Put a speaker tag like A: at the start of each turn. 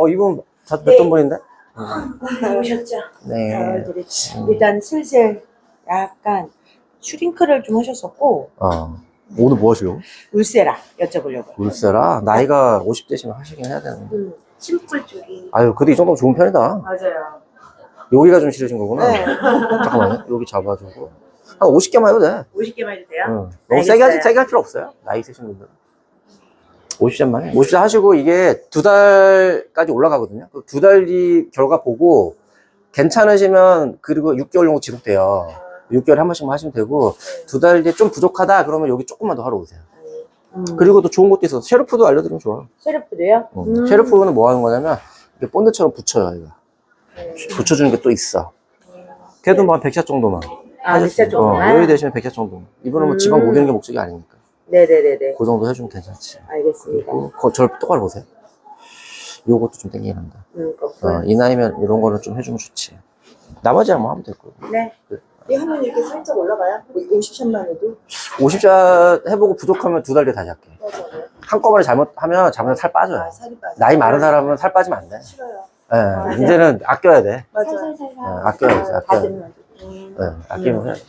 A: 어, 이분 다
B: 네.
A: 뵙던 분인데?
B: 오셨죠?
A: 네.
B: 어, 되게 일단 슬슬 약간 슈링크를 좀 하셨었고
A: 어. 오늘 뭐 하시려고?
B: 울세라 여쭤보려고.
A: 울세라? 나이가 50대시면 하시긴 해야 되는데.
B: 음, 심플 쪽이.
A: 아유, 그래도 이 정도면 좋은 편이다.
B: 맞아요.
A: 여기가 좀 싫으신 거구나.
B: 네.
A: 잠깐만요. 여기 잡아주고. 한 50개만 해도 돼.
B: 50개만 해도 돼요?
A: 응. 너무 세게,
B: 알겠어요.
A: 하지, 세게 할 필요 없어요. 나이 있으신 분들은. 50잔만 해. 50잔 하시고 이게 두 달까지 올라가거든요. 그두달뒤 결과 보고 괜찮으시면 그리고 6개월 정도 지속돼요. 6개월에 한 번씩만 하시면 되고 두 달 뒤에 좀 부족하다 그러면 여기 조금만 더 하러 오세요.
B: 음.
A: 그리고 또 좋은 것도 있어서 셰르프도 알려드리면 좋아.
B: 셰르프도요?
A: 어.
B: 음.
A: 셰르프는 뭐 하는 거냐면 이게 본드처럼 붙여요. 이거.
B: 음.
A: 붙여주는 게 또 있어. 걔도 뭐 한 100샷 정도만.
B: 아, 진짜
A: 어,
B: 조금만?
A: 여유 되시면 100샷 정도. 이분은 뭐
B: 음.
A: 지방 녹이는 게 목적이 아니니까.
B: 네네네네.
A: 그 정도 해주면 괜찮지.
B: 알겠습니다.
A: 그리고 거, 저를 똑바로 보세요. 요것도 좀 땡기긴 한다.
B: 음,
A: 어. 이 나이면 이런 거는 좀 해주면 좋지. 나머지야 뭐 하면 될 거고.
B: 네. 이 하면 이렇게 살짝 올라가요? 50샷만 해도?
A: 50샷 해보고 부족하면 두 달 뒤에 다시 할게.
B: 맞아요.
A: 한꺼번에 잘못하면 잘못하면 살 빠져요.
B: 아, 살이 빠져.
A: 나이 많은 사람은 살 빠지면 안 돼.
B: 싫어요.
A: 예,
B: 맞아요.
A: 이제는 아껴야 돼.
B: 맞아.
A: 예, 아껴야지, 아껴야 돼.
B: 다듬는. 음.
A: 예, 아끼면 해.